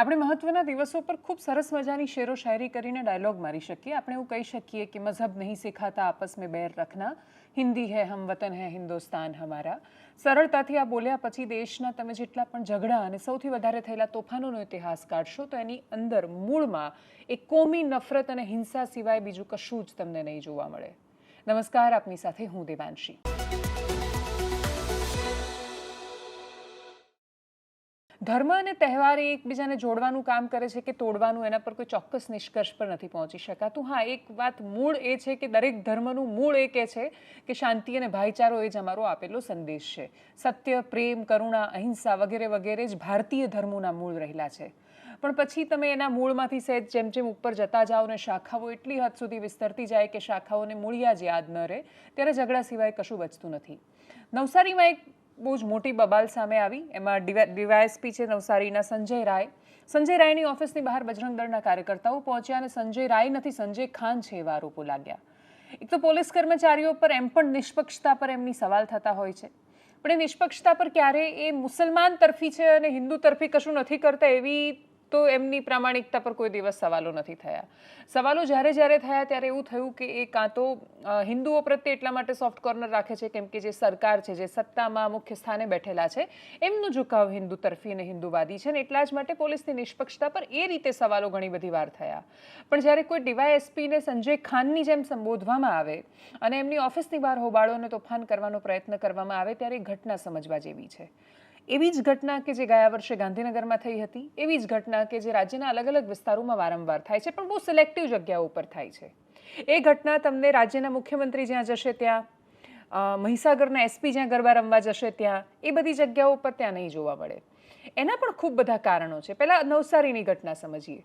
આપણે મહત્વના દિવસો પર ખૂબ સરસ મજાની શેરો શાયરી કરીને ડાયલોગ મારી શકીએ. આપણે એવું કહી શકીએ કે મઝહબ નહીં સિખાતા આપસ મેં બેર રખના. હિન્દી હૈ હમ વતન હૈ, હિન્દુસ્તાન હમારા. સરળતાથી આ બોલ્યા પછી દેશના તમે જેટલા પણ ઝઘડા અને સૌથી વધારે થયેલા તોફાનોનો ઇતિહાસ કાઢશો, તો એની અંદર મૂળમાં એ કોમી નફરત અને હિંસા સિવાય બીજું કશું જ તમને નહીં જોવા મળે. નમસ્કાર, આપની સાથે હું દેવાંશી. ધર્મ અને તહેવાર એ એકબીજાને જોડવાનું કામ કરે છે કે તોડવાનું, એના પર કોઈ ચોક્કસ નિષ્કર્ષ પર નથી પહોંચી શકાતું. હા, એક વાત મૂળ એ છે કે દરેક ધર્મનું મૂળ એ કહે છે કે શાંતિ અને ભાઈચારો એ જ અમારો આપેલો સંદેશ છે. સત્ય, પ્રેમ, કરુણા, અહિંસા વગેરે વગેરે જ ભારતીય ધર્મોના મૂળ રહેલા છે. પણ પછી તમે એના મૂળમાંથી સહેજ જેમ જેમ ઉપર જતા જાઓ ને શાખાઓ એટલી હદ સુધી વિસ્તરતી જાય કે શાખાઓને મૂળિયા જ યાદ ન રહે, ત્યારે ઝઘડા સિવાય કશું બચતું નથી. નવસારીમાં એક બહુ જ મોટી બબાલ સામે આવી. એમાં ડીવાયએસપી છે નવસારીના સંજય રાય. સંજય રાયની ઓફિસની બહાર બજરંગ દળના કાર્યકર્તાઓ પહોંચ્યા અને સંજય રાય નથી, સંજય ખાન છે એવા આરોપો લાગ્યા. એક તો પોલીસ કર્મચારીઓ પર એમ પણ નિષ્પક્ષતા પર એમની સવાલ થતા હોય છે. પણ એ નિષ્પક્ષતા પર ક્યારે એ મુસલમાન તરફી છે અને હિન્દુ તરફી કશું નથી કરતા એવી તો એમની પ્રામાણિકતા પર કોઈ દિવસ સવાલો નથી થયા. સવાલો જ્યારે જ્યારે થયા ત્યારે એવું થયું કે એ કાં તો હિન્દુઓ પ્રત્યે એટલા માટે સોફ્ટ કોર્નર રાખે છે કેમ કે જે સરકાર છે, જે સત્તામાં મુખ્ય સ્થાને બેઠેલા છે, એમનો ઝુકાવ હિન્દુ તરફી અને હિન્દુવાદી છે ને એટલા જ માટે પોલીસની નિષ્પક્ષતા પર એ રીતે સવાલો ઘણી બધી વાર થયા. પણ જ્યારે કોઈ ડીવાયએસપીને સંજય ખાનની જેમ સંબોધવામાં આવે અને એમની ઓફિસની બહાર હોબાળો અને તોફાન કરવાનો પ્રયત્ન કરવામાં આવે ત્યારે ઘટના સમજવા જેવી છે. એવી જ ઘટના કે જે ગયા વર્ષે ગાંધીનગરમાં થઈ હતી, એવી જ ઘટના કે જે રાજ્યના અલગ અલગ વિસ્તારોમાં વારંવાર થાય છે, પણ બહુ સિલેક્ટિવ જગ્યાઓ ઉપર થાય છે. એ ઘટના તમને રાજ્યના મુખ્યમંત્રી જ્યાં જશે ત્યાં મહીસાગરના એસપી જ્યાં ગરબા રમવા જશે ત્યાં, એ બધી જગ્યાઓ ઉપર ત્યાં નહીં જોવા મળે. એના પણ ખૂબ બધા કારણો છે. પહેલાં નવસારીની ઘટના સમજીએ.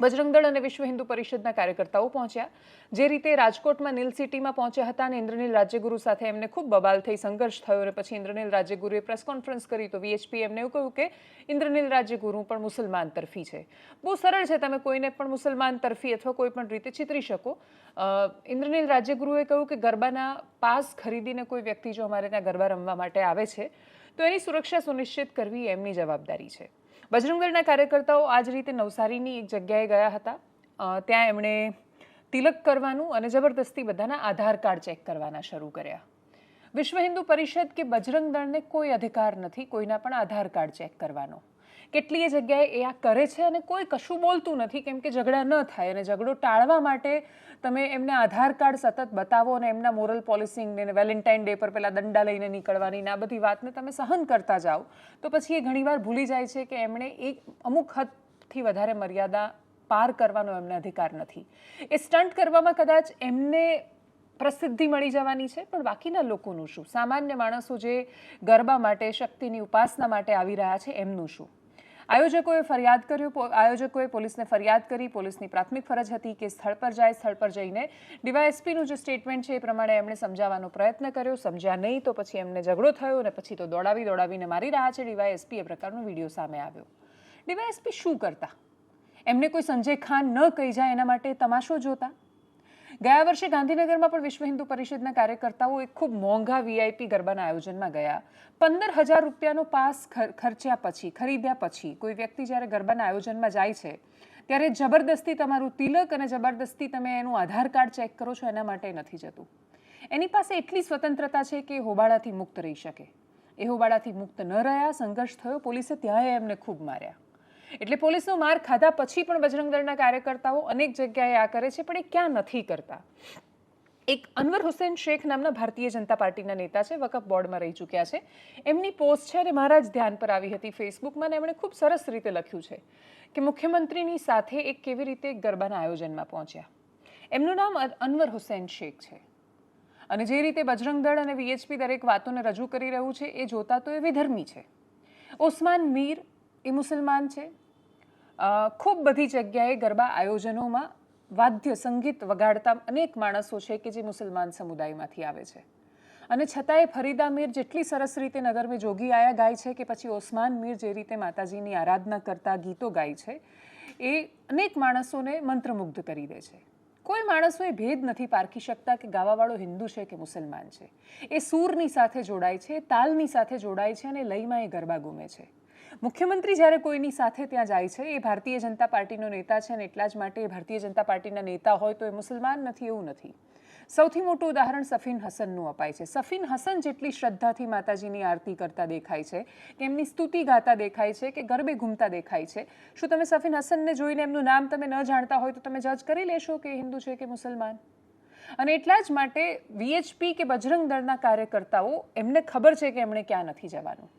બજરંગ દળ અને વિશ્વ હિન્દુ પરિષદના કાર્યકર્તાઓ પહોંચ્યા. જે રીતે રાજકોટમાં નીલ સિટીમાં પહોંચ્યા હતા અને ઇન્દ્રનીલ રાજ્યગુરુ સાથે એમને ખૂબ બબાલ થઈ સંઘર્ષ થયો અને પછી ઇન્દ્રનીલ રાજ્યગુરુએ પ્રેસ કોન્ફરન્સ કરી તો વીએચપી એમને એવું કહ્યું કે ઇન્દ્રનીલ રાજ્યગુરુ પણ મુસલમાન તરફી છે. બહુ સરળ છે, તમે કોઈને પણ મુસલમાન તરફી અથવા કોઈ પણ રીતે ચિતરી શકો. ઇન્દ્રનીલ રાજ્યગુરુએ કહ્યું કે ગરબાના પાસ ખરીદીને કોઈ વ્યક્તિ જો અમારે ત્યાં ગરબા રમવા માટે આવે છે, તો એની સુરક્ષા સુનિશ્ચિત કરવી એમની જવાબદારી છે. બજરંગદળના કાર્યકર્તાઓ આ જ રીતે નવસારીની એક જગ્યાએ ગયા હતા. ત્યાં એમણે તિલક કરવાનું અને જબરદસ્તી બધાના આધાર કાર્ડ ચેક કરવાના શરૂ કર્યા. વિશ્વ હિન્દુ પરિષદ કે બજરંગ દળને કોઈ અધિકાર નથી, કોઈના પણ આધાર કાર્ડ ચેક કરવાનો. કેટલીય જગ્યાએ એ આ કરે છે અને કોઈ કશું બોલતું નથી, કેમ કે ઝઘડા ન થાય અને ઝઘડો ટાળવા માટે તમે એમને આધાર કાર્ડ સતત બતાવો અને એમના મોરલ પોલિસિંગને વેલેન્ટાઇન ડે પર પહેલાં દંડા લઈને નીકળવાની આ બધી વાતને તમે સહન કરતા જાઓ. તો પછી એ ઘણીવાર ભૂલી જાય છે કે એમણે એક, અમુક હદથી વધારે મર્યાદા પાર કરવાનો એમને અધિકાર નથી. એ સ્ટન્ટ કરવામાં કદાચ એમને પ્રસિદ્ધિ મળી જવાની છે, પણ બાકીના લોકોનું શું? સામાન્ય માણસો જે ગરબા માટે, શક્તિની ઉપાસના માટે આવી રહ્યા છે, એમનું શું? આયોજકોએ ફરિયાદ કર્યો આયોજકોએ પોલીસને ફરિયાદ કરી, પોલીસની પ્રાથમિક ફરજ હતી કે સ્થળ પર જાય, સ્થળ પર જઈને ડીવાયએસપીનું જે સ્ટેટમેન્ટ છે એ પ્રમાણે એમણે સમજાવવાનો પ્રયત્ન કર્યો. સમજ્યા નહીં તો પછી એમને ઝઘડો થયો અને પછી તો દોડાવી, દોડાવીને મારી રહ્યા છે. ડીવાયએસપી એ પ્રકારનો વીડિયો સામે આવ્યો. ડીવાયએસપી શું કરતા? એમને કોઈ સંજય ખાન ન કહી જાય એના માટે તમાશો જોતા? ગયા વર્ષે ગાંધીનગરમાં પણ વિશ્વ હિન્દુ પરિષદના કાર્યકર્તાઓ એક ખૂબ મોંઘા વીઆઈપી ગરબાના આયોજનમાં ગયા. પંદર હજાર રૂપિયાનો પાસ ખર્ચ્યા પછી, ખરીદ્યા પછી કોઈ વ્યક્તિ જ્યારે ગરબાના આયોજનમાં જાય છે, ત્યારે જબરદસ્તી તમારું તિલક અને જબરદસ્તી તમે એનું આધાર કાર્ડ ચેક કરો છો, એના માટે નથી જતું. એની પાસે એટલી સ્વતંત્રતા છે કે હોબાળાથી મુક્ત રહી શકે. એ હોબાળાથી મુક્ત ન રહ્યા, સંઘર્ષ થયો, પોલીસે ત્યાં એમને ખૂબ માર્યા. એટલે પોલીસનો માર ખાધા પછી પણ બજરંગ દળના કાર્યકર્તાઓ અનેક જગ્યાએ આ કરે છે, પણ એ ક્યાં નથી કરતા? એક અનવર હુસેન શેખ નામના ભારતીય જનતા પાર્ટીના નેતા છે, વકફ બોર્ડમાં રહી ચૂક્યા છે. એમની પોસ્ટ છે, અને મારા જ ધ્યાન પર આવી હતી ફેસબુકમાં એમણે ખૂબ સરસ રીતે લખ્યું છે કે મુખ્યમંત્રીની સાથે એક કેવી રીતે ગરબાના આયોજનમાં પહોંચ્યા. એમનું નામ અનવર હુસેન શેખ છે. અને જે રીતે બજરંગ દળ અને વીએચપી દરેક વાતોને રજૂ કરી રહ્યું છે, એ જોતા તો એ વિધર્મી છે. ઓસમાન મીર એ મુસલમાન છે. ખૂબ બધી જગ્યાએ ગરબા આયોજનોમાં વાદ્ય સંગીત વગાડતા અનેક માણસો છે કે જે મુસલમાન સમુદાયમાંથી આવે છે. અને છતાંય ફરીદા મીર જેટલી સરસ રીતે નગર મેં જોગી આયા ગાય છે કે પછી ઓસમાન મીર જે રીતે માતાજીની આરાધના કરતા ગીતો ગાય છે, એ અનેક માણસોને મંત્રમુગ્ધ કરી દે છે. કોઈ માણસો એ ભેદ નથી પારખી શકતા કે ગાવાવાળો હિન્દુ છે કે મુસલમાન છે. એ સૂરની સાથે જોડાય છે, તાલની સાથે જોડાય છે અને લયમાં એ ગરબા ગુમે છે. મુખ્યમંત્રી જ્યારે કોઈની સાથે ત્યાં જાય છે, એ ભારતીય જનતા પાર્ટીનો નેતા છે અને એટલા જ માટે ભારતીય જનતા પાર્ટીના નેતા હોય તો એ મુસલમાન નથી, એવું નથી. સૌથી મોટું ઉદાહરણ સફીન હસનનું અપાય છે. સફીન હસન જેટલી શ્રદ્ધાથી માતાજીની આરતી કરતા દેખાય છે કે એમની સ્તુતિ ગાતા દેખાય છે કે ગરબે ઘૂમતા દેખાય છે. શું તમે સફીન હસનને જોઈને એમનું નામ તમે ન જાણતા હોય તો તમે જજ કરી લેશો કે હિન્દુ છે કે મુસલમાન? અને એટલા જ માટે વીએચપી કે બજરંગ દળના કાર્યકર્તાઓ, એમને ખબર છે કે એમણે ક્યાં નથી જવાનું.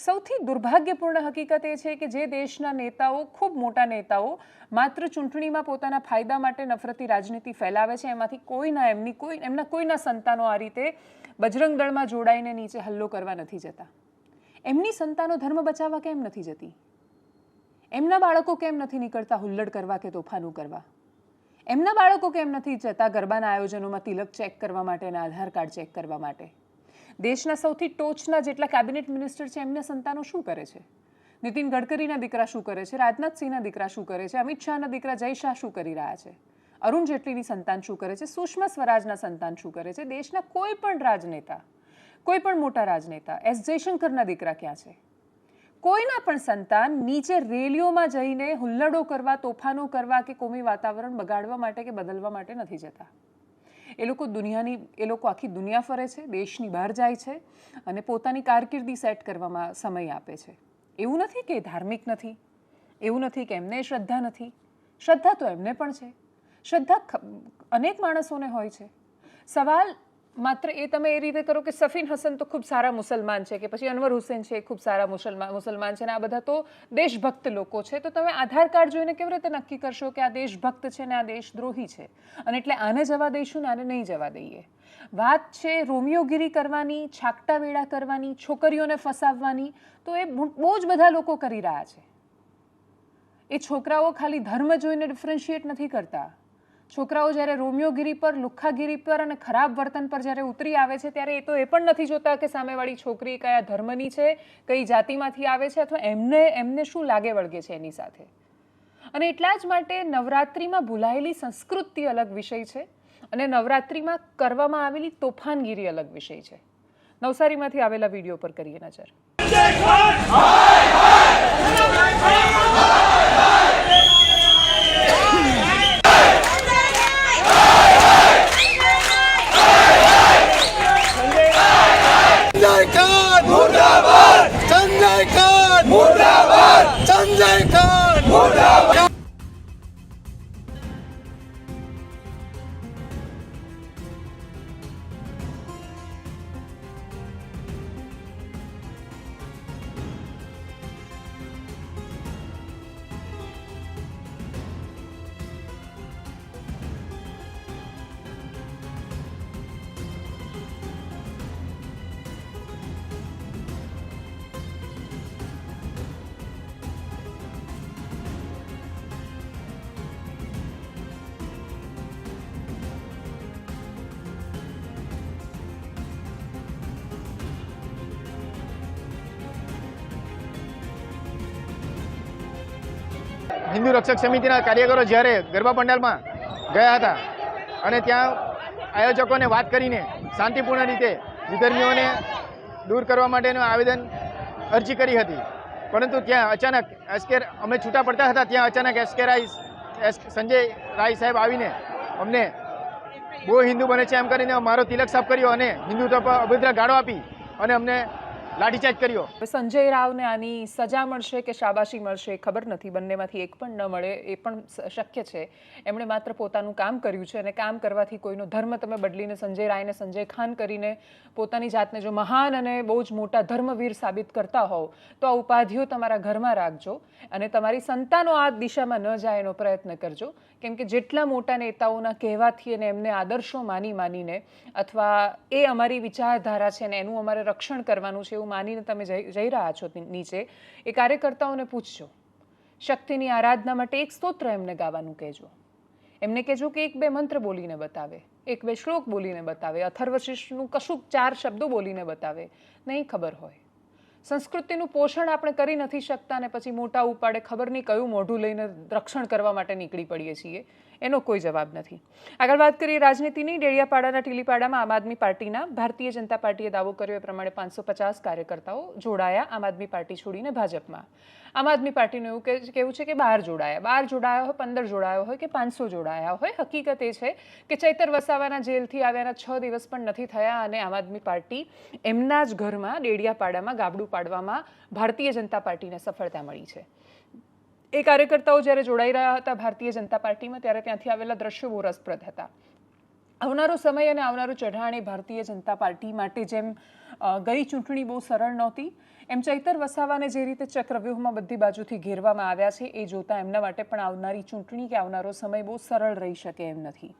સૌથી દુર્ભાગ્યપૂર્ણ હકીકત એ છે કે જે દેશના નેતાઓ, ખૂબ મોટા નેતાઓ, માત્ર ચૂંટણીમાં પોતાના ફાયદા માટે નફરતી રાજનીતિ ફેલાવે છે, એમાંથી કોઈના એમની કોઈ, એમના કોઈના સંતાનો આ રીતે બજરંગ દળમાં જોડાઈને નીચે હલ્લો કરવા નથી જતા. એમની સંતાનો ધર્મ બચાવવા કેમ નથી જતી? એમના બાળકો કેમ નથી નીકળતા હુલ્લડ કરવા કે તોફાનું કરવા? એમના બાળકો કેમ નથી જતા ગરબાના આયોજનોમાં તિલક ચેક કરવા માટે આધાર કાર્ડ ચેક કરવા માટે? દેશના સૌથી ટોચના જેટલા કેબિનેટ મિનિસ્ટર છે, એમના સંતાનો શું કરે છે? નીતિન ગડકરીના દીકરા શું કરે છે? રાજનાથસિંહના દીકરા શું કરે છે? અમિત શાહના દીકરા જય શાહ શું કરી રહ્યા છે? અરુણ જેટલીની સંતાન શું કરે છે? સુષ્મા સ્વરાજના સંતાન શું કરે છે? દેશના કોઈ પણ રાજનેતા, કોઈ પણ મોટા રાજનેતા, એસ જયશંકરના દીકરા ક્યાં છે? કોઈના પણ સંતાન નીચે રેલીઓમાં જઈને હુલ્લડો કરવા, તોફાનો કરવા કે કોમી વાતાવરણ બગાડવા માટે કે બદલવા માટે નથી જતા. એ લોકો દુનિયાની, એ લોકો આખી દુનિયા ફરે છે, દેશની બહાર જાય છે અને પોતાની કારકિર્દી સેટ કરવામાં સમય આપે છે. એવું નથી કે ધાર્મિક નથી. એવું નથી કે એમને શ્રદ્ધા નથી. શ્રદ્ધા તો એમને પણ છે. શ્રદ્ધા અનેક માણસોને હોય છે. સવાલ માત્ર એ તમે એ રીતે કરો કે સફીન હસન તો ખૂબ સારા મુસલમાન છે કે પછી અનવર હુસેન છે એ ખૂબ સારા મુસલમાન મુસલમાન છે અને આ બધા તો દેશભક્ત લોકો છે. તો તમે આધાર કાર્ડ જોઈને કેવી રીતે નક્કી કરશો કે આ દેશભક્ત છે ને આ દેશદ્રોહી છે? અને એટલે આને જવા દઈશું ને આને નહીં જવા દઈએ. વાત છે રોમિયોગીરી કરવાની છાકટા વેળા કરવાની, છોકરીઓને ફસાવવાની, તો એ બહુ જ બધા લોકો કરી રહ્યા છે. એ છોકરાઓ ખાલી ધર્મ જોઈને ડિફરન્શિએટ નથી કરતા. છોકરાઓ જ્યારે રોમિયોગીરી પર, લુખ્ખાગીરી પર અને ખરાબ વર્તન પર જ્યારે ઉતરી આવે છે, ત્યારે એ તો એ પણ નથી જોતા કે સામેવાળી છોકરી કયા ધર્મની છે, કઈ જાતિમાંથી આવે છે અથવા એમને એમને શું લાગે વળગે છે એની સાથે. અને એટલા જ માટે નવરાત્રિમાં ભૂલાયેલી સંસ્કૃતિ અલગ વિષય છે અને નવરાત્રિમાં કરવામાં આવેલી તોફાનગીરી અલગ વિષય છે. નવસારીમાંથી આવેલા વીડિયો પર કરીએ નજર સંજય ખાન મુર્દાબાદ સંજય ખાન મુર્દાબાદ સંજય ખાન મુર્દાબાદ હિન્દુ રક્ષક સમિતિના કાર્યકરો જ્યારે ગરબા પંડાલમાં ગયા હતા અને ત્યાં આયોજકોને વાત કરીને શાંતિપૂર્ણ રીતે વિધર્મીઓને દૂર કરવા માટેનું આવેદન અરજી કરી હતી. પરંતુ ત્યાં અચાનક એસકે અમે છૂટા પડતા હતા, ત્યાં અચાનક S K Rai S Sanjay Rai સાહેબ આવીને અમને બહુ હિન્દુ બને છે એમ કરીને મારો તિલક સાફ કર્યો અને હિન્દુત્વ પર અભદ્ર ગાળો આપી અને અમને લાઠીચાર્જ કર્યો. સંજય રાવને આની સજા મળશે કે શાબાશી મળશે ખબર નથી. બંનેમાંથી એક પણ ન મળે એ પણ શક્ય છે. એમણે માત્ર પોતાનું કામ કર્યું છે અને કામ કરવાથી કોઈનો ધર્મ તમે બદલીને સંજય રાયને, સંજય ખાન કરીને પોતાની જાતને જો મહાન અને બહુ જ મોટા ધર્મવીર સાબિત કરતા હોવ, તો આ ઉપાધિઓ તમારા ઘરમાં રાખજો અને તમારી સંતાનો આ દિશામાં ન જાય એનો પ્રયત્ન કરજો. કેમ કે જેટલા મોટા નેતાઓના કહેવાથી અને એમને આદર્શો માની માનીને અથવા એ અમારી વિચારધારા છે ને એનું અમારે રક્ષણ કરવાનું છે એવું માનીને તમે જઈ રહ્યા છો નીચે, એ કાર્યકર્તાઓને પૂછજો. શક્તિની આરાધના માટે એક સ્તોત્ર એમને ગાવાનું કહેજો. એમને કહેજો કે એક બે મંત્ર બોલીને બતાવે, એક બે શ્લોક બોલીને બતાવે, અથર્વશિષ્ટનું કશુંક ચાર શબ્દો બોલીને બતાવે. નહીં ખબર હોય. સંસ્કૃતિનું પોષણ આપણે કરી નથી શકતા ને પછી મોટા ઉપાડે ખબર નહીં કયું મોઢું લઈને રક્ષણ કરવા માટે નીકળી પડીએ છીએ. એનો કોઈ જવાબ નથી. આગળ વાત કરીએ રાજનીતિની. ડેડિયાપાડાના ટીલીપાડામાં આમ આદમી પાર્ટીના ભારતીય જનતા પાર્ટીએ દાવો કર્યો. એ પ્રમાણે પાંચસો પચાસ કાર્યકર્તાઓ જોડાયા આમ આદમી પાર્ટી છોડીને ભાજપમાં. આમ આદમી પાર્ટીનું એવું કહેવું છે કે બાર જોડાયા. બાર જોડાયા હોય, પંદર જોડાયા હોય કે પાંચસો જોડાયા હોય. હકીકત એ છે કે ચૈતર વસાવાના જેલથી આવ્યાના છ દિવસ પણ નથી થયા અને આમ આદમી પાર્ટી એમના જ ઘરમાં ડેડિયાપાડામાં ગાબડું પાડવામાં ભારતીય જનતા પાર્ટીને સફળતા મળી છે. એ કાર્યકર્તાઓ જ્યારે જોડાઈ રહ્યા હતા ભારતીય જનતા પાર્ટીમાં, ત્યારે ત્યાંથી આવેલા દ્રશ્યો બહુ રસપ્રદ હતા. આવનારો સમય અને આવનારું ચઢાણ એ ભારતીય જનતા પાર્ટી માટે જેમ ગઈ ચૂંટણી બહુ સરળ નહોતી, એમ ચૈતર વસાવાને જે રીતે ચક્રવ્યૂહમાં બધી બાજુથી ઘેરવામાં આવ્યા છે, એ જોતા એમના માટે પણ આવનારી ચૂંટણી કે આવનારો સમય બહુ સરળ રહી શકે એમ નથી.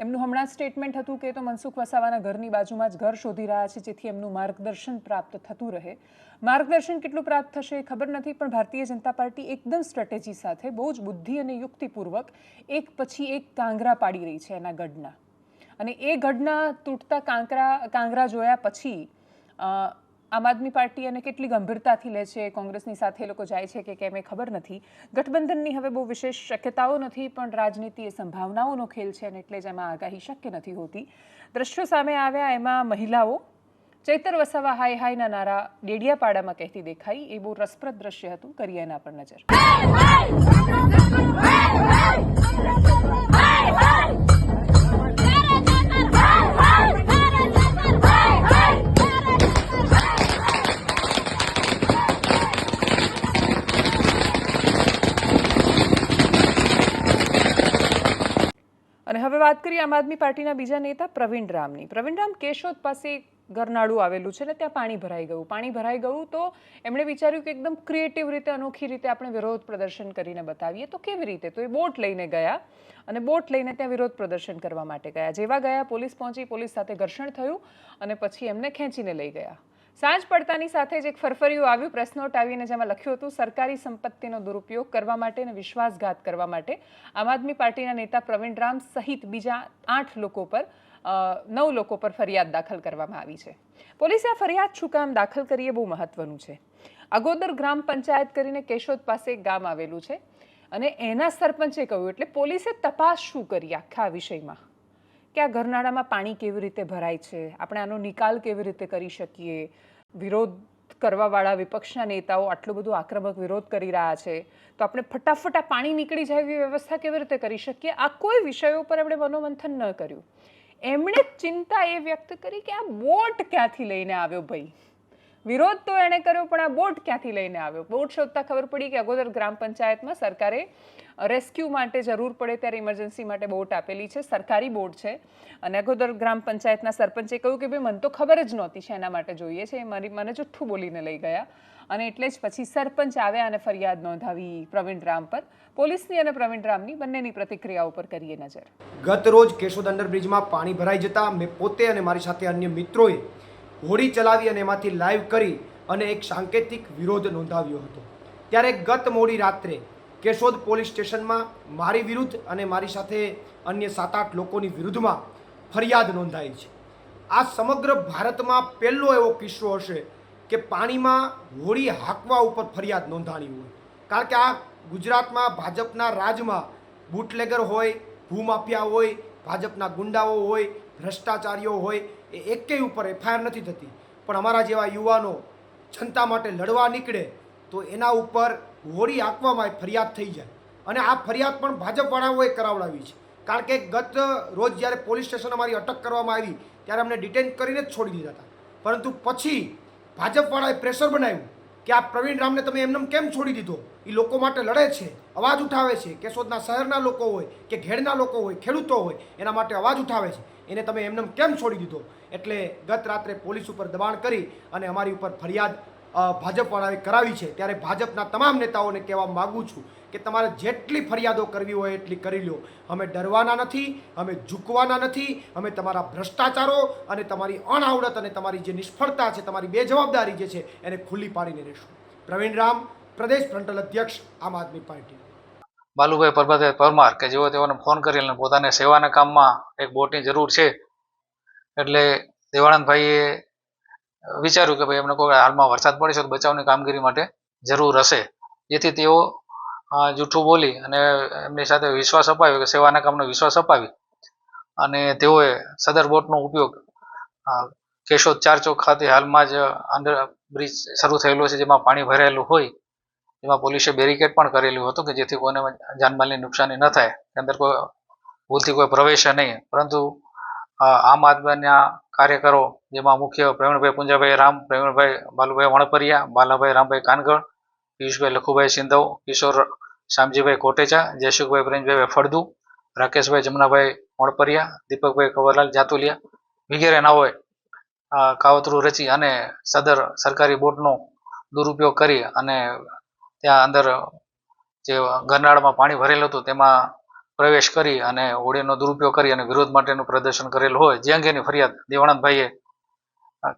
એમનું હમણાં સ્ટેટમેન્ટ હતું કે તો મનસુખ વસાવાના ઘરની બાજુમાં જ ઘર શોધી રહ્યા છે, જેથી એમનું માર્ગદર્શન પ્રાપ્ત થતું રહે. માર્ગદર્શન કેટલું પ્રાપ્ત થશે ખબર નથી, પણ ભારતીય જનતા પાર્ટી એકદમ સ્ટ્રેટેજી સાથે બહુ જ બુદ્ધિ અને યુક્તિપૂર્વક એક પછી એક કાંગરા પાડી રહી છે એના ગઢના. અને એ ગઢના તૂટતા કાંકરા, કાંગરા જોયા પછી આમ આદમી પાર્ટી અને કેટલી ગંભીરતાથી લે છે કોંગ્રેસની સાથે લોકો જાય છે કે કેમ એ ખબર નથી ગઠબંધનની હવે બહુ વિશેષ શક્યતાઓ નથી પણ રાજનીતિ એ સંભાવનાઓનો ખેલ છે અને એટલે જ એમાં આગાહી શક્ય નથી હોતી દ્રશ્યો સામે આવ્યા એમાં મહિલાઓ ચૈતર વસાવા હાય હાયના નારા ડેડિયાપાડામાં કહેતી દેખાઈ એ બહુ રસપ્રદ દ્રશ્ય હતું કરીએ એના પર નજર અને હવે વાત કરીએ આમ આદમી પાર્ટીના બીજા નેતા પ્રવીણ રામની. પ્રવીણ રામ કેશોદ પાસે ગરનાળું આવેલું છે ને ત્યાં પાણી ભરાઈ ગયું. પાણી ભરાઈ ગયું તો એમણે વિચાર્યું કે એકદમ ક્રિએટિવ રીતે, અનોખી રીતે આપણે વિરોધ પ્રદર્શન કરીને બતાવીએ. તો કેવી રીતે? તો એ બોટ લઈને ગયા અને બોટ લઈને ત્યાં વિરોધ પ્રદર્શન કરવા માટે ગયા. જેવા ગયા, પોલીસ પહોંચી, પોલીસ સાથે ઘર્ષણ થયું અને પછી એમને ખેંચીને લઈ ગયા. સાંજ પડતાની સાથે જ એક ફરફરિયું આવ્યું. પ્રેસનોટ આવીને જેમાં લખ્યું હતું, સરકારી સંપત્તિનો દુરુપયોગ કરવા માટે અને વિશ્વાસઘાત કરવા માટે આમ આદમી પાર્ટીના નેતા પ્રવીણ રામ સહિત બીજા આઠ લોકો પર નવ લોકો પર ફરિયાદ દાખલ કરવામાં આવી છે. પોલીસે આ ફરિયાદ શું દાખલ કરી એ બહુ મહત્વનું છે. અગોદર ગ્રામ પંચાયત કરીને કેશોદ પાસે એક ગામ આવેલું છે અને એના સરપંચે કહ્યું, એટલે પોલીસે તપાસ શું કરી આખા વિષયમાં? કે આ ઘરનાળામાં પાણી કેવી રીતે ભરાય છે? આપણે આનો નિકાલ કેવી રીતે કરી શકીએ? વિરોધ કરવાવાળા વિપક્ષના નેતાઓ આટલું બધું આક્રમક વિરોધ કરી રહ્યા છે. તો આપણે ફટાફટ આ પાણી નીકળી જાય એવી વ્યવસ્થા કેવી રીતે કરી શકીએ? આ કોઈ વિષયો પર એમણે મનોમંથન ન કર્યું. એમણે ચિંતા એ વ્યક્ત કરી કે આ બોટ ક્યાંથી લઈને આવ્યો ભાઈ? વિરોધ તો એણે કર્યો, પણ આ બોટ ક્યાંથી લઈને આવ્યો? બોટ શોધતા ખબર પડી કે અગોદર ગ્રામ પંચાયતમાં સરકારે રેસ્ક્યુ માટે જરૂર પડે ત્યારે ઇમરજન્સી માટે બોટ આપેલી છે. સરકારી બોટ છે. અને અગોદર ગ્રામ પંચાયતના સરપંચે કહ્યું કે, ભાઈ, મને તો ખબર જ નહોતી છે એના માટે જોઈએ છે. એ મારી મને જુઠ્ઠું બોલીને લઈ ગયા. અને એટલે જ પછી સરપંચ આવ્યા અને ફરિયાદ નોંધાવી પ્રવીણ રામ પર. પોલીસની અને પ્રવીણ રામની બંનેની પ્રતિક્રિયા ઉપર કરીએ નજર. ગત રોજ કેશોદ અંડરબ્રિજમાં પાણી ભરાઈ જતા મેં પોતે અને મારી સાથે અન્ય મિત્રોએ હોડી ચલાવી અને એમાંથી લાઈવ કરી અને એક સાંકેતિક વિરોધ નોંધાવ્યો હતો. ત્યારે ગત મોડી રાત્રે કેશોદ પોલીસ સ્ટેશનમાં મારી વિરુદ્ધ અને મારી સાથે અન્ય સાત આઠ લોકોની વિરુદ્ધમાં ફરિયાદ નોંધાઈ છે. આ સમગ્ર ભારતમાં પહેલો એવો કિસ્સો હશે કે પાણીમાં હોડી હાંકવા ઉપર ફરિયાદ નોંધાણી હોય. કારણ કે આ ગુજરાતમાં ભાજપના રાજમાં બુટલેગર હોય, ભૂમાફિયા હોય, ભાજપના ગુંડાઓ હોય, ભ્રષ્ટાચારીઓ હોય, એ એકેય ઉપર એફઆઈઆર નથી થતી. પણ અમારા જેવા યુવાનો જનતા માટે લડવા નીકળે તો એના ઉપર હોડી આંકવામાં ફરિયાદ થઈ જાય. અને આ ફરિયાદ પણ ભાજપવાળાઓએ કરાવડાવી છે. કારણ કે ગત રોજ જ્યારે પોલીસ સ્ટેશન અમારી અટક કરવામાં આવી, ત્યારે અમને ડિટેન કરીને જ છોડી દીધા હતા. પરંતુ પછી ભાજપવાળાએ પ્રેશર બનાવ્યું કે આ પ્રવીણ રામને તમે એમનેમ કેમ છોડી દીધો? એ લોકો માટે લડે છે, અવાજ ઉઠાવે છે કેશોદના શહેરના લોકો હોય, કે ઘેડના લોકો હોય, ખેડૂતો હોય, એના માટે અવાજ ઉઠાવે છે. એને તમે એમનેમ કેમ છોડી દીધો? એટલે ગત રાત્રે પોલીસ ઉપર દબાણ કરી અને અમારી ઉપર ફરિયાદ ભાજપવાળાએ કરાવી છે, ત્યારે ભાજપના તમામ નેતાઓને કહેવા માગું છું કે તમારે જેટલી ફરિયાદો કરવી હોય એટલી કરી લો. અમે ડરવાના નથી, અમે ઝૂકવાના નથી, અમે તમારા ભ્રષ્ટાચારો અને તમારી અણઆવડત અને તમારી જે નિષ્ફળતા છે, તમારી બેજવાબદારી જે છે, એને ખુલ્લી પાડીને રહેશું. પ્રવીણ રામ, પ્રદેશ ફ્રન્ટલ અધ્યક્ષ, આમ આદમી પાર્ટી. બાલુભાઈ પરબતભાઈ પરમાર, કે જેઓ તેઓને ફોન કરીને પોતાને સેવાના કામમાં એક બોટની જરૂર છે. એટલે દેવાનંદભાઈએ વિચાર્યું કે ભાઈ એમને કોઈ હાલમાં વરસાદ પડે છે તો બચાવની કામગીરી માટે જરૂર હશે. જેથી તેઓ જૂઠું બોલી અને એમની સાથે વિશ્વાસ અપાવ્યો કે સેવાના કામનો વિશ્વાસ અપાવી. અને તેઓએ સદર બોટનો ઉપયોગ કેશોદ ચાર ચોક ખાતે હાલમાં જ અંડર બ્રિજ શરૂ થયેલો છે, જેમાં પાણી ભરાયેલું હોય, એમાં પોલીસે બેરિકેડ પણ કરેલું હતું કે જેથી કોઈને જાનમાલની નુકસાની ન થાય. અંદર કોઈ ભૂલથી કોઈ પ્રવેશે નહીં. પરંતુ આમ આદમીના કાર્યકરો, જેમાં મુખ્ય પ્રવીણભાઈ પુંજાભાઈ, રામ પ્રવીણભાઈ બાલુભાઈ વણપરિયા, બાલાભાઈ રામભાઈ કાનગળ પિયુષભાઈ લખુભાઈ સિંધવ, કિશોર શામજીભાઈ કોટેચા, જયસુખભાઈ પ્રેમજીભાઈ ફળદુ, રાકેશભાઈ જમનાભાઈ વણપરિયા, દીપકભાઈ કવરલાલ જાતુલિયા વગેરે નાઓએ કાવતરું રચી અને સદર સરકારી બોટનો દુરુપયોગ કરી અને ત્યાં અંદર જે ગરનાળમાં પાણી ભરેલું હતું, તેમાં પ્રવેશ કરી અને હોળીનો દુરુપયોગ કરી અને વિરોધ માટેનું પ્રદર્શન કરેલું હોય, જે અંગેની ફરિયાદ દેવાનંદભાઈએ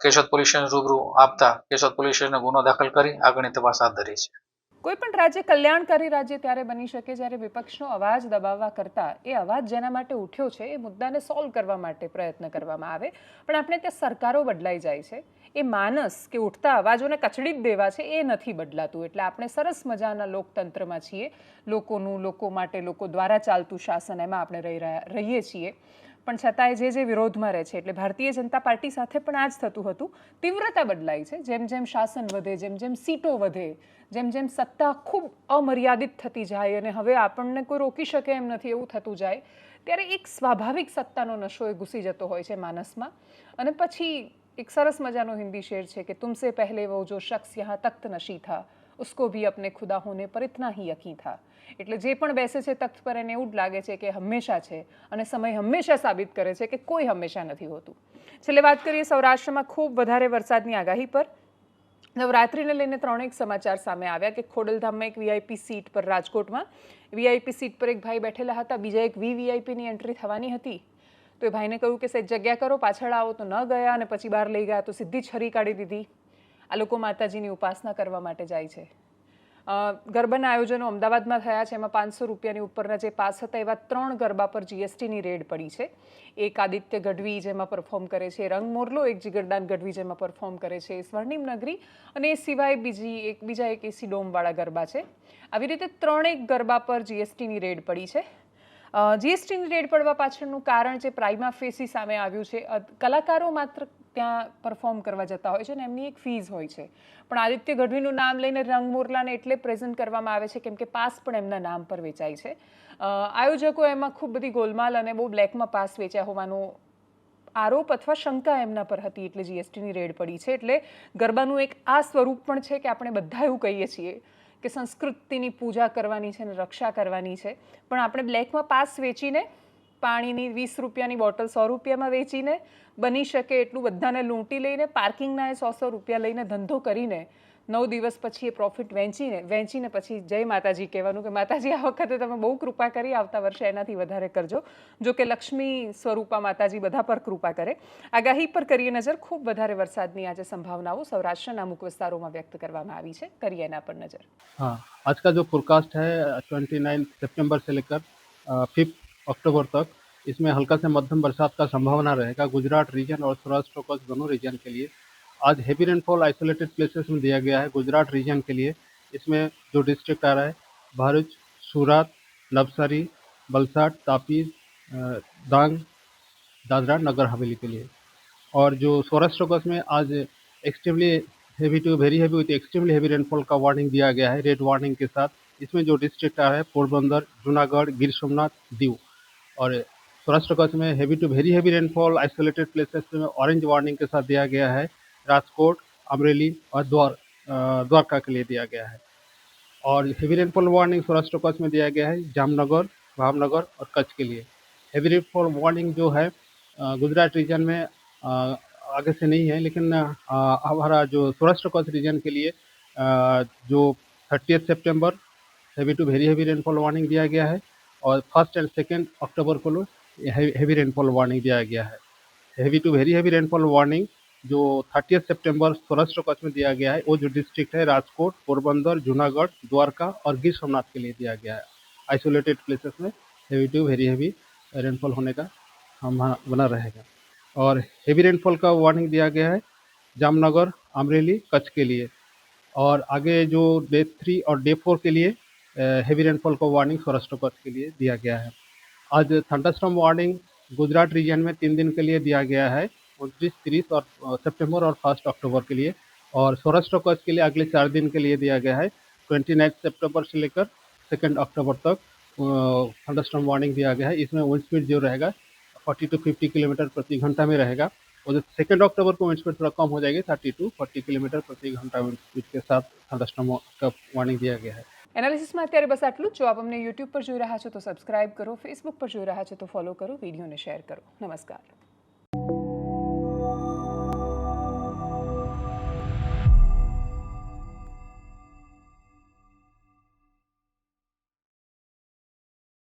કેશોદ પોલીસ સ્ટેશન રૂબરૂ આપતા કેશોદ પોલીસ સ્ટેશને ગુનો દાખલ કરી, આગળની તપાસ હાથ ધરી છે. કોઈ પણ રાજ્ય કલ્યાણકારી રાજ્ય ત્યારે બની શકે જ્યારે વિપક્ષનો અવાજ દબાવવા કરતાં એ અવાજ જેના માટે ઉઠ્યો છે એ મુદ્દાને સોલ્વ કરવા માટે પ્રયત્ન કરવામાં આવે. પણ આપણે ત્યાં સરકારો બદલાઈ જાય છે. એ માનસ કે ઉઠતા અવાજોને કચડી જ દેવા છે, એ નથી બદલાતું. એટલે આપણે સરસ મજાના લોકતંત્રમાં છીએ. લોકોનું, લોકો માટે, લોકો દ્વારા ચાલતું શાસન એમાં આપણે રહી રહ્યા, રહીએ છીએ. પણ છતાંય જે જે વિરોધમાં રહે છે, એટલે ભારતીય જનતા પાર્ટી સાથે પણ આ જ થતું હતું. તીવ્રતા બદલાઈ છે. જેમ જેમ શાસન વધે, જેમ જેમ સીટો વધે, જેમ જેમ સત્તા ખૂબ અમર્યાદિત થતી જાય અને હવે આપણને કોઈ રોકી શકે એમ નથી, એવું થતું જાય, ત્યારે એક સ્વાભાવિક સત્તાનો નશો એ ઘૂસી જતો હોય છે માનસમાં. અને પછી એક સરસ મજાનો હિન્દી શેર છે કે તુમસે પહેલે વો જો શખ્સ યહાં તખ્ત નશી થા ઉસકો ભી અપને ખુદા હોને પર ઇતના હી યકી થા એટલે જે પણ બેસે છે તખ્ત પર એને એવું જ લાગે છે કે હંમેશા છે અને સમય હંમેશા સાબિત કરે છે કે કોઈ હંમેશા નથી હોતું છેલ્લે વાત કરીએ સૌરાષ્ટ્રમાં ખૂબ વધારે વરસાદની આગાહી પર નવરાત્રિને લઈને ત્રણેક સમાચાર સામે આવ્યા કે ખોડલધામમાં એક વીઆઈપી સીટ પર રાજકોટમાં વીઆઈપી સીટ પર એક ભાઈ બેઠેલા હતા બીજા એક વીવીઆઈપીની એન્ટ્રી થવાની હતી તો એ ભાઈને કહ્યું કે સેજ જગ્યા કરો, પાછળ આવો તો ન ગયા અને પછી બહાર લઈ ગયા તો સીધી છરી કાઢી દીધી. આ લોકો માતાજીની ઉપાસના કરવા માટે જાય છે. ગરબાના આયોજનો અમદાવાદમાં થયા છે. એમાં પાંચસો રૂપિયાની ઉપરના જે પાસ હતા, એવા ત્રણ ગરબા પર જીએસટીની રેડ પડી છે. એક આદિત્ય ગઢવી જેમાં પરફોર્મ કરે છે, રંગ મોરલો, એક જીગરદાન ગઢવી જેમાં પરફોર્મ કરે છે, સ્વર્ણિમ નગરી અને એ સિવાય બીજી એક, બીજા એક એસી ડોમવાળા ગરબા છે. આવી રીતે ત્રણેક ગરબા પર જીએસટીની રેડ પડી છે. જીએસટીની રેડ પડવા પાછળનું કારણ જે પ્રાઇમા ફેસી સામે આવ્યું છે કલાકારો માત્ર ત્યાં પરફોર્મ કરવા જતા હોય છે અને એમની એક ફીઝ હોય છે. પણ આદિત્ય ગઢવીનું નામ લઈને રંગમોરલાને એટલે પ્રેઝન્ટ કરવામાં આવે છે કેમ કે પાસ પણ એમના નામ પર વેચાય છે. આયોજકો એમાં ખૂબ બધી ગોલમાલ અને બહુ બ્લેકમાં પાસ વેચ્યા હોવાનો આરોપ અથવા શંકા એમના પર હતી એટલે જીએસટીની રેડ પડી છે. એટલે ગરબાનું એક આ સ્વરૂપ પણ છે કે આપણે બધા એવું કહીએ છીએ કે સંસ્કૃતિની પૂજા કરવાની છે અને રક્ષા કરવાની છે. પણ આપણે બ્લેકમાં પાસ વેચીને પાણીની વીસ રૂપિયાની બોટલ સો રૂપિયામાં વેચીને બની શકે એટલું બધાને લૂંટી લઈને પાર્કિંગના એ સો સો રૂપિયા લઈને ધંધો કરીને નવ દિવસ પછી એ પ્રોફિટ વેચીને વેચીને પછી જય માતાજી કહેવાનું કે માતાજી આ વખતે તમે બહુ કૃપા કરી આવતા વર્ષે એનાથી વધારે કરજો જો કે લક્ષ્મી સ્વરૂપા માતાજી બધા પર કૃપા કરે આગાહી પર કરીએ નજર ખૂબ વધારે વરસાદની આજે સંભાવનાઓ સૌરાષ્ટ્રના અમુક વિસ્તારોમાં વ્યક્ત કરવામાં આવી છે કરીએ એના પર નજર हाँ आज का जो फोरकास्ट है ट्वेंटी नाइन सितम्बर से लेकर फिफ्थ अक्टूबर तक इसमें हल्का से मध्यम बरसात का संभावना रहेगा गुजरात रीजन और सौराष्ट्र कच्छ दोनों रीजन के लिए आज हैवी रेनफॉल आइसोलेटेड प्लेसेस में दिया गया है, गुजरात रीजन के लिए। इसमें जो डिस्ट्रिक्ट आ रहा है, भरूच, सूरत, नवसारी वलसाड तापी डांग दादरा, नगर हवेली के लिए। और जो सौराष्ट्र में आज extremely heavy to very heavy with extremely heavy rainfall का वार्निंग दिया गया है रेड वार्निंग के साथ। इसमें जो डिस्ट्रिक्ट आ रहा है, पोरबंदर, जूनागढ़, गिर सोमनाथ, दीव। और सौराष्ट्र कच्छ में heavy to very heavy rainfall isolated places में ऑरेंज वार्निंग के साथ दिया गया है। राजकोट, अमरेली और द्वार द्वारका के लिए दिया गया है। और heavy rainfall warning Saurashtra Kutch में दिया गया है, जामनगर, भावनगर और कच्छ के लिए। हेवी रेनफॉल वार्निंग जो है गुजरात रीजन में आगे से नहीं है, लेकिन हमारा जो सौराष्ट्र कच्छ रीजन के लिए जो thirty September heavy to very heavy rainfall warning दिया गया है और फ़र्स्ट एंड सेकेंड अक्टूबर को हेवी रेनफॉल वार्निंग दिया गया है। Heavy to very heavy rainfall warning जो थर्टी सितंबर सौराष्ट्र कच्छ में दिया गया है, वो जो डिस्ट्रिक्ट है, राजकोट, पोरबंदर, जूनागढ़, द्वारका और गिर सोमनाथ के लिए दिया गया है। आइसोलेटेड प्लेसेस में heavy to very heavy rainfall होने का हम बना रहेगा। और हेवी रेनफॉल का वार्निंग दिया गया है जामनगर, अमरेली, कच्छ के लिए। और आगे जो डे थ्री और डे फोर के लिए हेवी रेनफॉल का वार्निंग सौराष्ट्र कच्छ के लिए दिया गया है। आज थंडरस्टॉर्म वार्निंग गुजरात रीजन में तीन दिन के लिए दिया गया है। उनतीस तीस और अ, सितंबर और फर्स्ट अक्टूबर के लिए और सौराष्ट्र कच्छ के लिए अगले चार दिन के लिए दिया गया है ट्वेंटी नाइन सितंबर से लेकर सेकेंड अक्टूबर तक थंडरस्टॉर्म वार्निंग दिया गया है इसमें विंड स्पीड जो रहेगा फोर्टी टू फिफ्टी किलोमीटर प्रति घंटा में रहेगा और सेकेंड अक्टूबर को विंड स्पीड थोड़ा कम हो जाएगी थर्टी टू फोर्टी किलोमीटर प्रति घंटा विंड स्पीड के साथ थंडरस्टॉर्म का वार्निंग दिया गया है એનાલિસિસમાં અત્યારે બસ આટલું જ જો આપ અમને યુટ્યુબ પર જોઈ રહ્યા છો તો સબસ્ક્રાઇબ કરો ફેસબુક પર જોઈ રહ્યા છો તો ફોલો કરો વિડીયોને શેર કરો નમસ્કાર